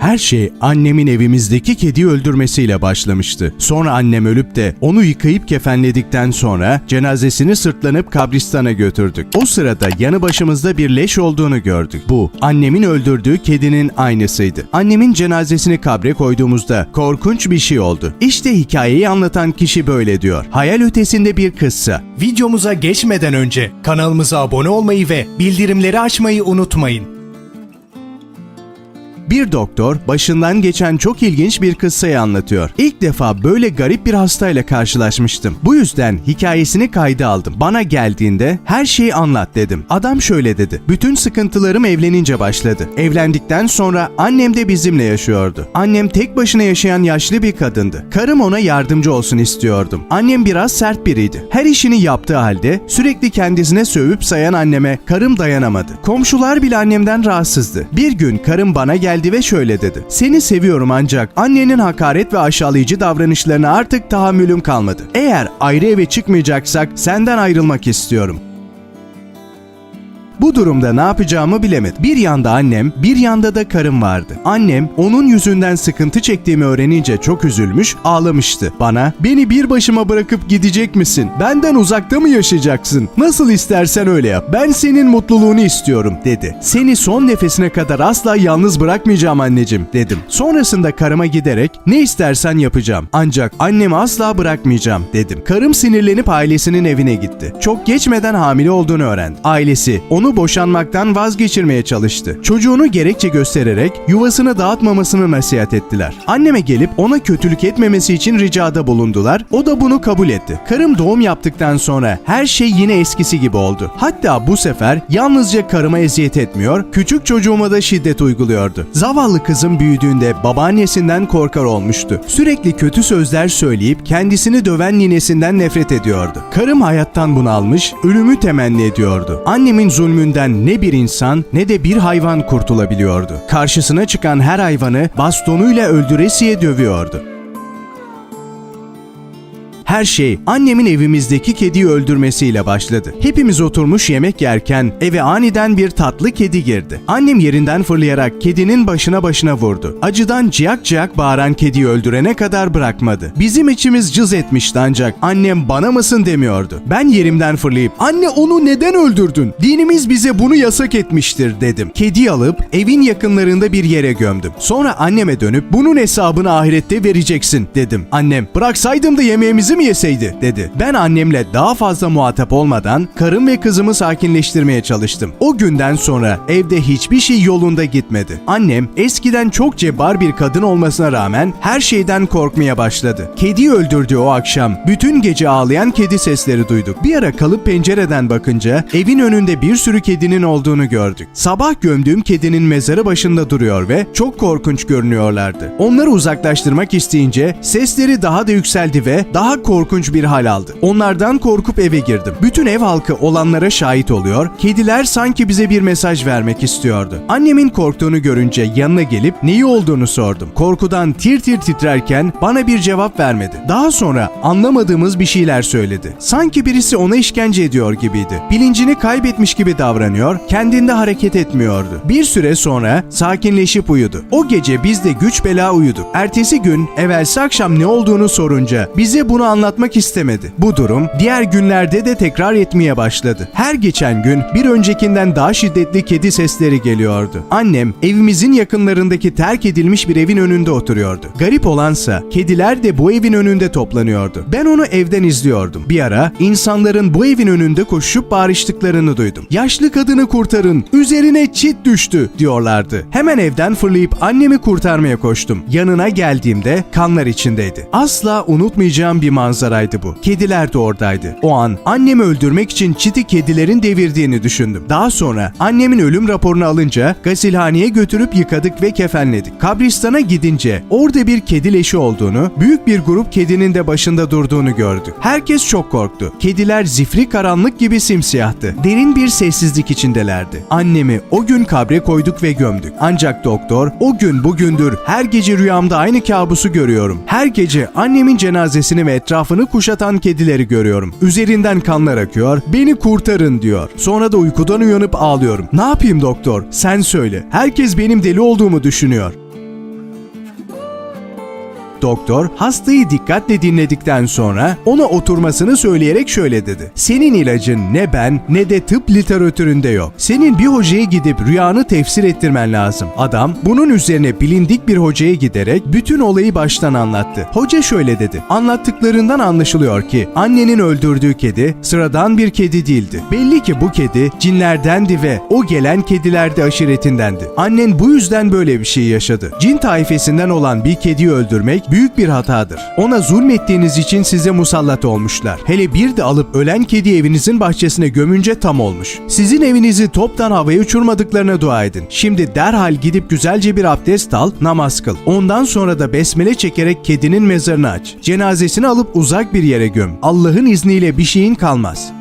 Her şey annemin evimizdeki kediyi öldürmesiyle başlamıştı. Sonra annem ölüp de onu yıkayıp kefenledikten sonra cenazesini sırtlanıp kabristana götürdük. O sırada yanı başımızda bir leş olduğunu gördük. Bu annemin öldürdüğü kedinin aynısıydı. Annemin cenazesini kabre koyduğumuzda korkunç bir şey oldu. İşte hikayeyi anlatan kişi böyle diyor. Hayal ötesinde bir kızsa. Videomuza geçmeden önce kanalımıza abone olmayı ve bildirimleri açmayı unutmayın. Bir doktor başından geçen çok ilginç bir kıssayı anlatıyor. İlk defa böyle garip bir hastayla karşılaşmıştım. Bu yüzden hikayesini kayda aldım. Bana geldiğinde her şeyi anlat dedim. Adam şöyle dedi. Bütün sıkıntılarım evlenince başladı. Evlendikten sonra annem de bizimle yaşıyordu. Annem tek başına yaşayan yaşlı bir kadındı. Karım ona yardımcı olsun istiyordum. Annem biraz sert biriydi. Her işini yaptığı halde sürekli kendisine sövüp sayan anneme karım dayanamadı. Komşular bile annemden rahatsızdı. Bir gün karım bana geldi ve şöyle dedi. Seni seviyorum ancak annenin hakaret ve aşağılayıcı davranışlarına artık tahammülüm kalmadı. Eğer ayrı eve çıkmayacaksak senden ayrılmak istiyorum. Bu durumda ne yapacağımı bilemedim. Bir yanda annem, bir yanda da karım vardı. Annem onun yüzünden sıkıntı çektiğimi öğrenince çok üzülmüş, ağlamıştı. Bana, beni bir başıma bırakıp gidecek misin? Benden uzakta mı yaşayacaksın? Nasıl istersen öyle yap. Ben senin mutluluğunu istiyorum, dedi. Seni son nefesine kadar asla yalnız bırakmayacağım anneciğim, dedim. Sonrasında karıma giderek, ne istersen yapacağım. Ancak annemi asla bırakmayacağım, dedim. Karım sinirlenip ailesinin evine gitti. Çok geçmeden hamile olduğunu öğrendi. Ailesi onu boşanmaktan vazgeçirmeye çalıştı. Çocuğunu gerekçe göstererek yuvasını dağıtmamasını nasihat ettiler. Anneme gelip ona kötülük etmemesi için ricada bulundular. O da bunu kabul etti. Karım doğum yaptıktan sonra her şey yine eskisi gibi oldu. Hatta bu sefer yalnızca karıma eziyet etmiyor, küçük çocuğuma da şiddet uyguluyordu. Zavallı kızım büyüdüğünde babaannesinden korkar olmuştu. Sürekli kötü sözler söyleyip kendisini döven ninesinden nefret ediyordu. Karım hayattan bunalmış, ölümü temenni ediyordu. Annemin zulmünden ne bir insan ne de bir hayvan kurtulabiliyordu. Karşısına çıkan her hayvanı bastonuyla öldüresiye dövüyordu. Her şey annemin evimizdeki kediyi öldürmesiyle başladı. Hepimiz oturmuş yemek yerken eve aniden bir tatlı kedi girdi. Annem yerinden fırlayarak kedinin başına başına vurdu. Acıdan ciyak ciyak bağıran kediyi öldürene kadar bırakmadı. Bizim içimiz cız etmişti ancak annem bana mısın demiyordu. Ben yerimden fırlayıp anne onu neden öldürdün? Dinimiz bize bunu yasak etmiştir dedim. Kediyi alıp evin yakınlarında bir yere gömdüm. Sonra anneme dönüp bunun hesabını ahirette vereceksin dedim. Annem bıraksaydım da yemeğimizi mi yeseydi dedi. Ben annemle daha fazla muhatap olmadan karım ve kızımı sakinleştirmeye çalıştım. O günden sonra evde hiçbir şey yolunda gitmedi. Annem eskiden çok cebbar bir kadın olmasına rağmen her şeyden korkmaya başladı. Kediyi öldürdüğü o akşam bütün gece ağlayan kedi sesleri duyduk. Bir ara kalıp pencereden bakınca evin önünde bir sürü kedinin olduğunu gördük. Sabah gömdüğüm kedinin mezarı başında duruyor ve çok korkunç görünüyorlardı. Onları uzaklaştırmak isteyince sesleri daha da yükseldi ve daha korkunç bir hal aldı. Onlardan korkup eve girdim. Bütün ev halkı olanlara şahit oluyor, kediler sanki bize bir mesaj vermek istiyordu. Annemin korktuğunu görünce yanına gelip neyi olduğunu sordum. Korkudan tir tir titrerken bana bir cevap vermedi. Daha sonra anlamadığımız bir şeyler söyledi. Sanki birisi ona işkence ediyor gibiydi. Bilincini kaybetmiş gibi davranıyor, kendinde hareket etmiyordu. Bir süre sonra sakinleşip uyudu. O gece biz de güç bela uyuduk. Ertesi gün evvelsi akşam ne olduğunu sorunca bize bunu anlatmak istemedi. Bu durum diğer günlerde de tekrar etmeye başladı. Her geçen gün bir öncekinden daha şiddetli kedi sesleri geliyordu. Annem evimizin yakınlarındaki terk edilmiş bir evin önünde oturuyordu. Garip olansa kediler de bu evin önünde toplanıyordu. Ben onu evden izliyordum. Bir ara insanların bu evin önünde koşup bağırıştıklarını duydum. Yaşlı kadını kurtarın, üzerine çit düştü diyorlardı. Hemen evden fırlayıp annemi kurtarmaya koştum. Yanına geldiğimde kanlar içindeydi. Asla unutmayacağım bir manzaraydı bu. Kediler de oradaydı. O an annemi öldürmek için çiti kedilerin devirdiğini düşündüm. Daha sonra annemin ölüm raporunu alınca gasilhaneye götürüp yıkadık ve kefenledik. Kabristana gidince orada bir kedi leşi olduğunu, büyük bir grup kedinin de başında durduğunu gördük. Herkes çok korktu. Kediler zifri karanlık gibi simsiyahtı. Derin bir sessizlik içindelerdi. Annemi o gün kabre koyduk ve gömdük. Ancak doktor o gün bugündür her gece rüyamda aynı kabusu görüyorum. Her gece annemin cenazesini ve etrafını kuşatan kedileri görüyorum. Üzerinden kanlar akıyor, beni kurtarın diyor. Sonra da uykudan uyanıp ağlıyorum. Ne yapayım doktor? Sen söyle. Herkes benim deli olduğumu düşünüyor. Doktor hastayı dikkatle dinledikten sonra ona oturmasını söyleyerek şöyle dedi. Senin ilacın ne ben ne de tıp literatüründe yok. Senin bir hocaya gidip rüyanı tefsir ettirmen lazım. Adam bunun üzerine bilindik bir hocaya giderek bütün olayı baştan anlattı. Hoca şöyle dedi. Anlattıklarından anlaşılıyor ki annenin öldürdüğü kedi sıradan bir kedi değildi. Belli ki bu kedi cinlerdendi ve o gelen kediler de aşiretindendi. Annen bu yüzden böyle bir şey yaşadı. Cin taifesinden olan bir kediyi öldürmek büyük bir hatadır. Ona zulmettiğiniz için size musallat olmuşlar. Hele bir de alıp ölen kedi evinizin bahçesine gömünce tam olmuş. Sizin evinizi toptan havaya uçurmadıklarına dua edin. Şimdi derhal gidip güzelce bir abdest al, namaz kıl. Ondan sonra da besmele çekerek kedinin mezarını aç. Cenazesini alıp uzak bir yere göm. Allah'ın izniyle bir şeyin kalmaz.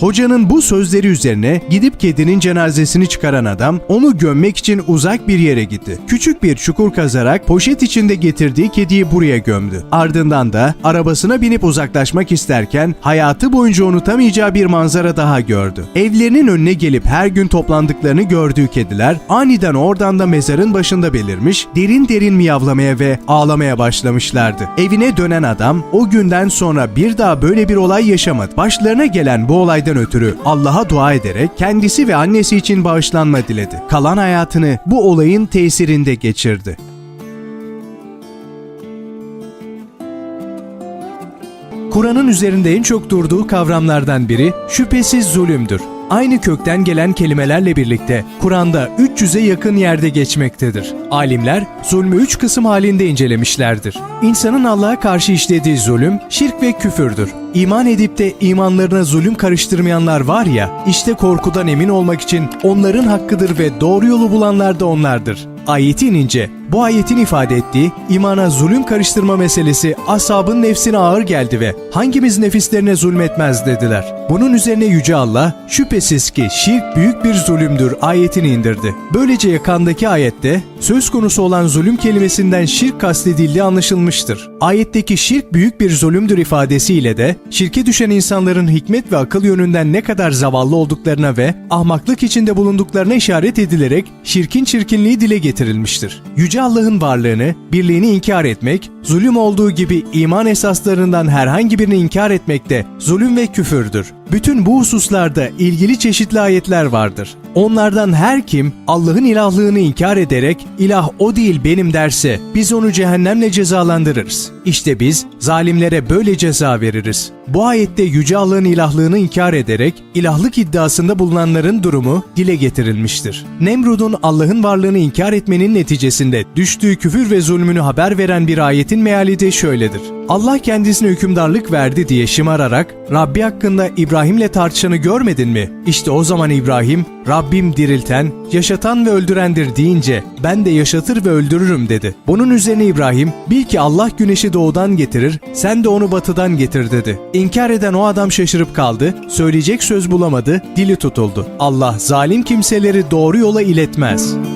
Hocanın bu sözleri üzerine gidip kedinin cenazesini çıkaran adam onu gömmek için uzak bir yere gitti. Küçük bir çukur kazarak poşet içinde getirdiği kediyi buraya gömdü. Ardından da arabasına binip uzaklaşmak isterken hayatı boyunca unutamayacağı bir manzara daha gördü. Evlerinin önüne gelip her gün toplandıklarını gördüğü kediler aniden oradan da mezarın başında belirmiş, derin derin miyavlamaya ve ağlamaya başlamışlardı. Evine dönen adam o günden sonra bir daha böyle bir olay yaşamadı. Başlarına gelen bu olaydan ötürü Allah'a dua ederek kendisi ve annesi için bağışlanma diledi. Kalan hayatını bu olayın tesirinde geçirdi. Kur'an'ın üzerinde en çok durduğu kavramlardan biri şüphesiz zulümdür. Aynı kökten gelen kelimelerle birlikte Kur'an'da 300'e yakın yerde geçmektedir. Alimler zulmü üç kısım halinde incelemişlerdir. İnsanın Allah'a karşı işlediği zulüm şirk ve küfürdür. İman edip de imanlarına zulüm karıştırmayanlar var ya, işte korkudan emin olmak için onların hakkıdır ve doğru yolu bulanlar da onlardır. Ayeti inince bu ayetin ifade ettiği imana zulüm karıştırma meselesi ashabın nefsine ağır geldi ve hangimiz nefislerine zulmetmez dediler. Bunun üzerine Yüce Allah şüphesiz ki şirk büyük bir zulümdür ayetini indirdi. Böylece yakandaki ayette söz konusu olan zulüm kelimesinden şirk kastedildiği anlaşılmıştır. Ayetteki şirk büyük bir zulümdür ifadesiyle de şirke düşen insanların hikmet ve akıl yönünden ne kadar zavallı olduklarına ve ahmaklık içinde bulunduklarına işaret edilerek şirkin çirkinliği dile getirilmiştir. Yüce Allah'ın varlığını, birliğini inkar etmek, zulüm olduğu gibi iman esaslarından herhangi birini inkar etmek de zulüm ve küfürdür. Bütün bu hususlarda ilgili çeşitli ayetler vardır. Onlardan her kim Allah'ın ilahlığını inkar ederek ilah o değil benim derse biz onu cehennemle cezalandırırız. İşte biz zalimlere böyle ceza veririz. Bu ayette Yüce Allah'ın ilahlığını inkar ederek ilahlık iddiasında bulunanların durumu dile getirilmiştir. Nemrud'un Allah'ın varlığını inkar etmenin neticesinde düştüğü küfür ve zulmünü haber veren bir ayetin meali de şöyledir. Allah kendisine hükümdarlık verdi diye şımararak Rabbi hakkında İbrahim'le tartışanı görmedin mi? İşte o zaman İbrahim Rabbim dirilten, yaşatan ve öldürendir deyince ben de yaşatır ve öldürürüm dedi. Bunun üzerine İbrahim bil ki Allah güneşi doğudan getirir sen de onu batıdan getir dedi. İnkar eden o adam şaşırıp kaldı, söyleyecek söz bulamadı, dili tutuldu. Allah zalim kimseleri doğru yola iletmez.''